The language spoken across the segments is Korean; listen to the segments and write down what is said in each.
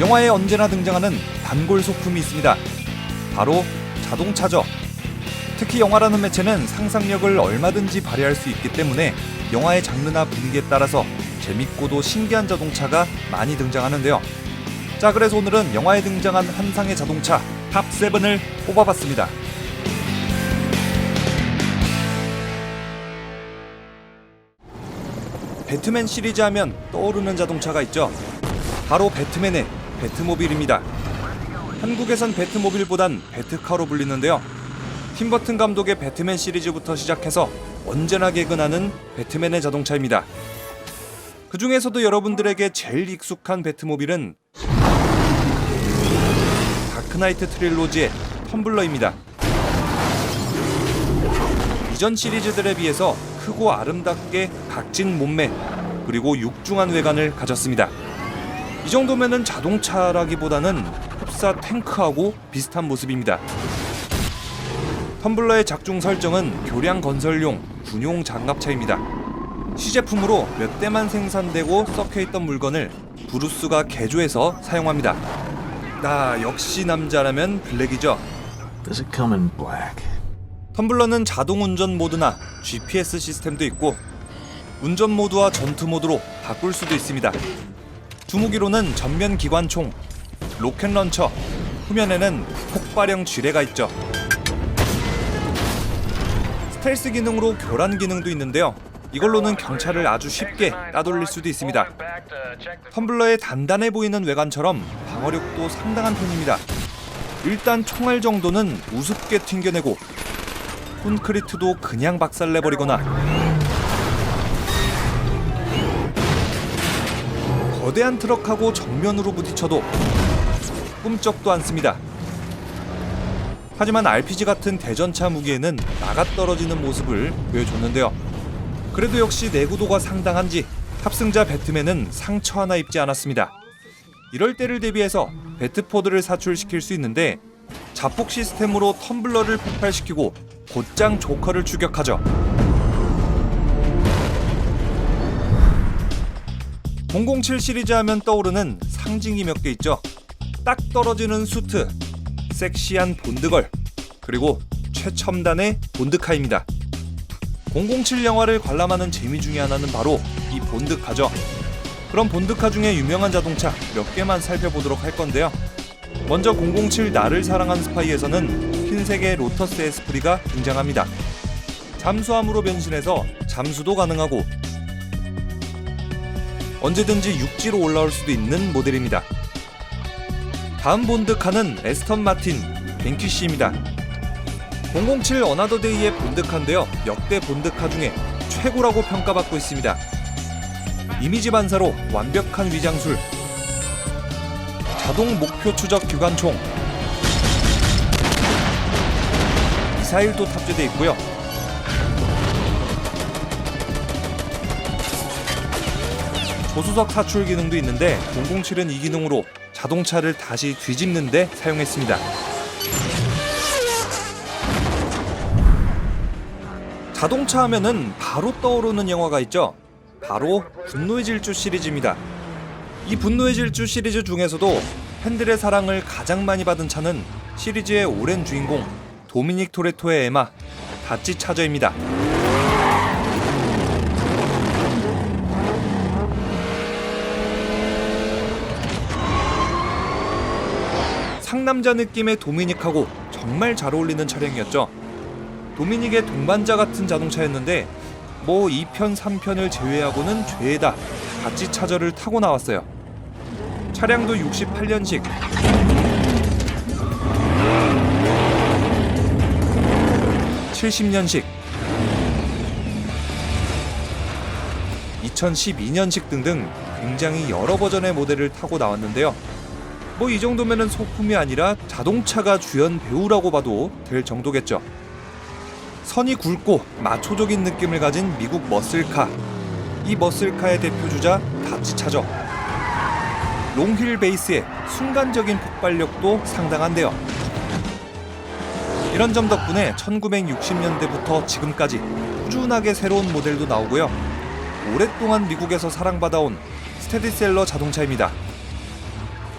영화에 언제나 등장하는 단골 소품이 있습니다. 바로 자동차죠. 특히 영화라는 매체는 상상력을 얼마든지 발휘할 수 있기 때문에 영화의 장르나 분위기에 따라서 재밌고도 신기한 자동차가 많이 등장하는데요. 자, 그래서 오늘은 영화에 등장한 환상의 자동차 탑 7을 뽑아봤습니다. 배트맨 시리즈 하면 떠오르는 자동차가 있죠. 바로 배트맨의 배트모빌입니다. 한국에선 배트모빌보단 배트카로 불리는데요. 팀버튼 감독의 배트맨 시리즈부터 시작해서 언제나 개근하는 배트맨의 자동차입니다. 그 중에서도 여러분들에게 제일 익숙한 배트모빌은 다크나이트 트릴로지의 텀블러입니다. 이전 시리즈들에 비해서 크고 아름답게 각진 몸매 그리고 육중한 외관을 가졌습니다. 이 정도면은 자동차라기보다는 흡사 탱크하고 비슷한 모습입니다. 텀블러의 작중 설정은 교량 건설용 군용 장갑차입니다. 시제품으로 몇 대만 생산되고 썩혀있던 물건을 브루스가 개조해서 사용합니다. 나 역시 남자라면 블랙이죠. Does it come in black? 텀블러는 자동 운전 모드나 GPS 시스템도 있고 운전 모드와 전투 모드로 바꿀 수도 있습니다. 주무기로는 전면 기관총, 로켓 런처, 후면에는 폭발형 지뢰가 있죠. 스텔스 기능으로 교란 기능도 있는데요. 이걸로는 경찰을 아주 쉽게 따돌릴 수도 있습니다. 텀블러의 단단해 보이는 외관처럼 방어력도 상당한 편입니다. 일단 총알 정도는 우습게 튕겨내고 콘크리트도 그냥 박살내버리거나 거대한 트럭하고 정면으로 부딪혀도 꿈쩍도 않습니다. 하지만 RPG 같은 대전차 무기에는 나가떨어지는 모습을 보여줬는데요. 그래도 역시 내구도가 상당한지 탑승자 배트맨은 상처 하나 입지 않았습니다. 이럴 때를 대비해서 배트포드를 사출시킬 수 있는데 자폭 시스템으로 텀블러를 폭발시키고 곧장 조커를 추격하죠. 007 시리즈 하면 떠오르는 상징이 몇 개 있죠. 딱 떨어지는 수트, 섹시한 본드걸, 그리고 최첨단의 본드카입니다. 007 영화를 관람하는 재미 중에 하나는 바로 이 본드카죠. 그럼 본드카 중에 유명한 자동차 몇 개만 살펴보도록 할 건데요. 먼저 007 나를 사랑한 스파이에서는 흰색의 로터스 에스프리가 등장합니다. 잠수함으로 변신해서 잠수도 가능하고 언제든지 육지로 올라올 수도 있는 모델입니다. 다음 본드카는 에스턴 마틴 뱅퀴시입니다. 007 어나더데이의 본드카인데요. 역대 본드카 중에 최고라고 평가받고 있습니다. 이미지 반사로 완벽한 위장술, 자동 목표 추적 기관총, 미사일도 탑재되어 있고요. 조수석 사출 기능도 있는데 007은 이 기능으로 자동차를 다시 뒤집는데 사용했습니다. 자동차 하면은 바로 떠오르는 영화가 있죠. 바로 분노의 질주 시리즈입니다. 이 분노의 질주 시리즈 중에서도 팬들의 사랑을 가장 많이 받은 차는 시리즈의 오랜 주인공 도미닉 토레토의 에마 다치 차저입니다. 상남자 느낌의 도미닉하고 정말 잘 어울리는 차량이었죠. 도미닉의 동반자 같은 자동차였는데 뭐 2편 3편을 제외하고는 죄다 같이 차저를 타고 나왔어요. 차량도 68년식. (70년식) 2012년식 등등 굉장히 여러 버전의 모델을 타고 나왔는데요. 뭐 이 정도면은 소품이 아니라 자동차가 주연 배우라고 봐도 될 정도겠죠. 선이 굵고 마초적인 느낌을 가진 미국 머슬카. 이 머슬카의 대표 주자 다치차죠. 롱힐 베이스의 순간적인 폭발력도 상당한데요. 이런 점 덕분에 1960년대부터 지금까지 꾸준하게 새로운 모델도 나오고요. 오랫동안 미국에서 사랑받아온 스테디셀러 자동차입니다.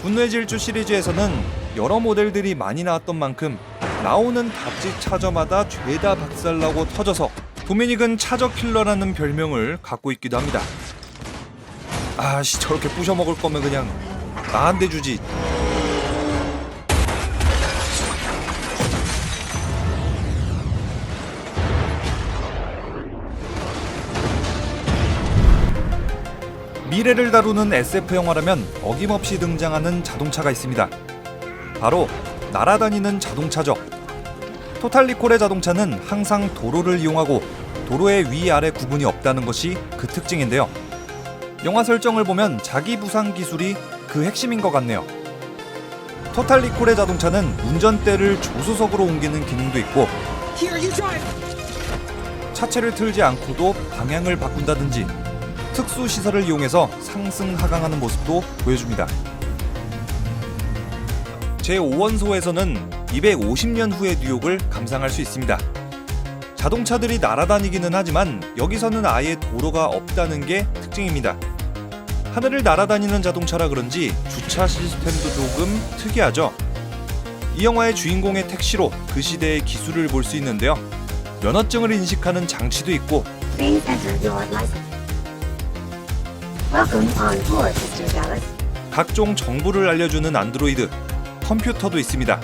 분노의 질주 시리즈에서는 여러 모델들이 많이 나왔던 만큼 나오는 답지 차저마다 죄다 박살나고 터져서 도미닉은 차저 킬러라는 별명을 갖고 있기도 합니다. 아씨 저렇게 부셔 먹을 거면 그냥 나한테 주지. 미래를 다루는 SF 영화라면 어김없이 등장하는 자동차가 있습니다. 바로 날아다니는 자동차죠. 토탈리콜의 자동차는 항상 도로를 이용하고 도로의 위아래 구분이 없다는 것이 그 특징인데요. 영화 설정을 보면 자기 부상 기술이 그 핵심인 것 같네요. 토탈리콜의 자동차는 운전대를 조수석으로 옮기는 기능도 있고. 차체를 틀지 않고도 방향을 바꾼다든지 특수 시설을 이용해서 상승 하강하는 모습도 보여줍니다. 제 5원소에서는 250년 후의 뉴욕을 감상할 수 있습니다. 자동차들이 날아다니기는 하지만 여기서는 아예 도로가 없다는 게 특징입니다. 하늘을 날아다니는 자동차라 그런지 주차 시스템도 조금 특이하죠. 이 영화의 주인공의 택시로 그 시대의 기술을 볼 수 있는데요. 면허증을 인식하는 장치도 있고 각종 정보를 알려주는 안드로이드, 컴퓨터도 있습니다.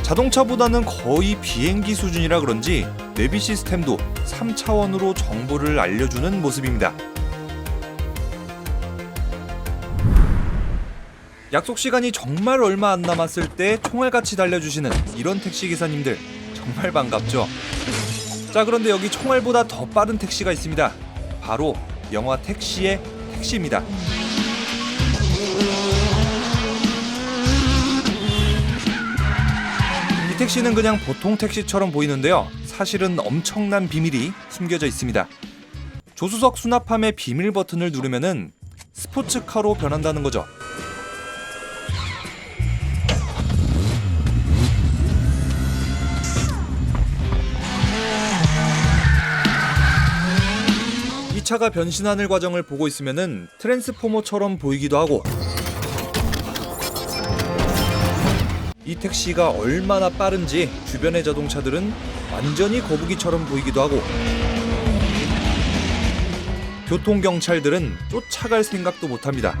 자동차보다는 거의 비행기 수준이라 그런지 내비 시스템도 3차원으로 정보를 알려주는 모습입니다. 약속 시간이 정말 얼마 안 남았을 때 총알같이 달려주시는 이런 택시 기사님들 정말 반갑죠. 자 그런데 여기 총알보다 더 빠른 택시가 있습니다. 바로 영화 택시의 택시입니다. 이 택시는 그냥 보통 택시처럼 보이는데요. 사실은 엄청난 비밀이 숨겨져 있습니다. 조수석 수납함의 비밀 버튼을 누르면은 스포츠카로 변한다는 거죠. 이 차가 변신하는 과정을 보고 있으면은 트랜스포머처럼 보이기도 하고 이 택시가 얼마나 빠른지 주변의 자동차들은 완전히 거북이처럼 보이기도 하고 교통경찰들은 쫓아갈 생각도 못합니다.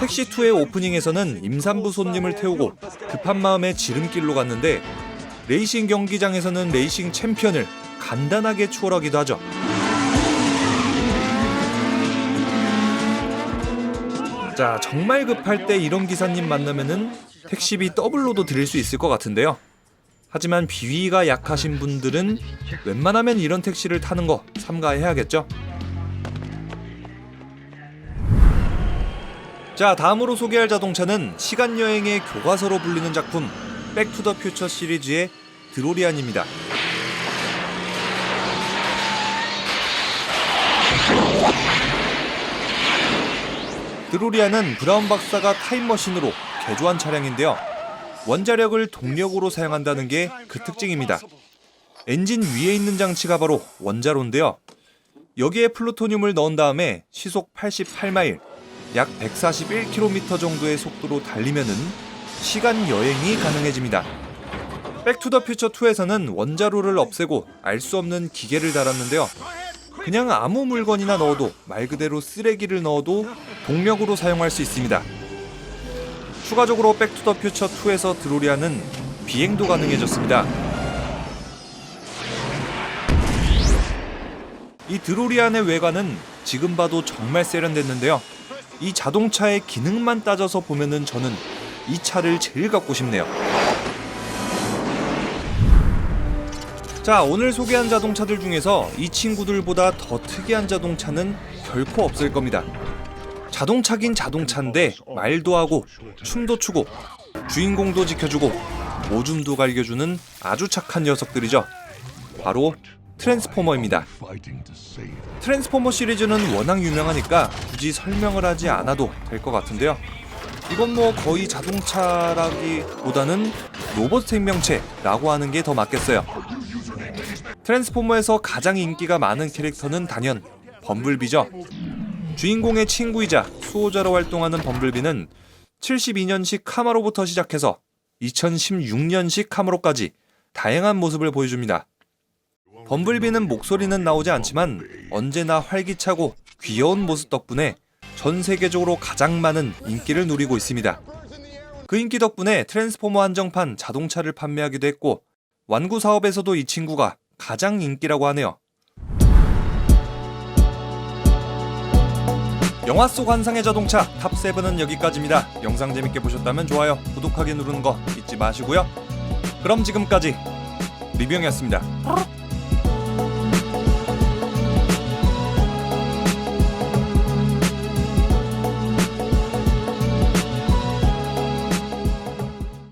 택시2의 오프닝에서는 임산부 손님을 태우고 급한 마음에 지름길로 갔는데 레이싱 경기장에서는 레이싱 챔피언을 간단하게 추월하기도 하죠. 자, 정말 급할 때 이런 기사님 만나면은 택시비 더블로도 드릴 수 있을 것 같은데요. 하지만 비위가 약하신 분들은 웬만하면 이런 택시를 타는 거 삼가해야겠죠. 자, 다음으로 소개할 자동차는 시간 여행의 교과서로 불리는 작품 백투더 퓨처 시리즈의 드로리안입니다. 드로리안은 브라운 박사가 타임머신으로 개조한 차량인데요. 원자력을 동력으로 사용한다는 게 그 특징입니다. 엔진 위에 있는 장치가 바로 원자로인데요. 여기에 플루토늄을 넣은 다음에 시속 88마일, 약 141km 정도의 속도로 달리면은 시간 여행이 가능해집니다. 백투더 퓨처 2에서는 원자로를 없애고 알 수 없는 기계를 달았는데요. 그냥 아무 물건이나 넣어도 말 그대로 쓰레기를 넣어도 동력으로 사용할 수 있습니다. 추가적으로 백투더 퓨처 2에서 드로리안은 비행도 가능해졌습니다. 이 드로리안의 외관은 지금 봐도 정말 세련됐는데요. 이 자동차의 기능만 따져서 보면은 저는 이 차를 제일 갖고 싶네요. 자, 오늘 소개한 자동차들 중에서 이 친구들보다 더 특이한 자동차는 결코 없을 겁니다. 자동차긴 자동차인데 말도 하고 춤도 추고 주인공도 지켜주고 오줌도 갈겨주는 아주 착한 녀석들이죠. 바로 트랜스포머입니다. 트랜스포머 시리즈는 워낙 유명하니까 굳이 설명을 하지 않아도 될 것 같은데요. 이건 뭐 거의 자동차라기보다는 로봇 생명체라고 하는 게 더 맞겠어요. 트랜스포머에서 가장 인기가 많은 캐릭터는 단연 범블비죠. 주인공의 친구이자 수호자로 활동하는 범블비는 72년식 카마로부터 시작해서 2016년식 카마로까지 다양한 모습을 보여줍니다. 범블비는 목소리는 나오지 않지만 언제나 활기차고 귀여운 모습 덕분에 전 세계적으로 가장 많은 인기를 누리고 있습니다. 그 인기 덕분에 트랜스포머 한정판 자동차를 판매하기도 했고 완구 사업에서도 이 친구가 가장 인기라고 하네요. 영화 속 환상의 자동차 탑7은 여기까지입니다. 영상 재밌게 보셨다면 좋아요, 구독하기 누르는 거 잊지 마시고요. 그럼 지금까지 리뷰영이었습니다.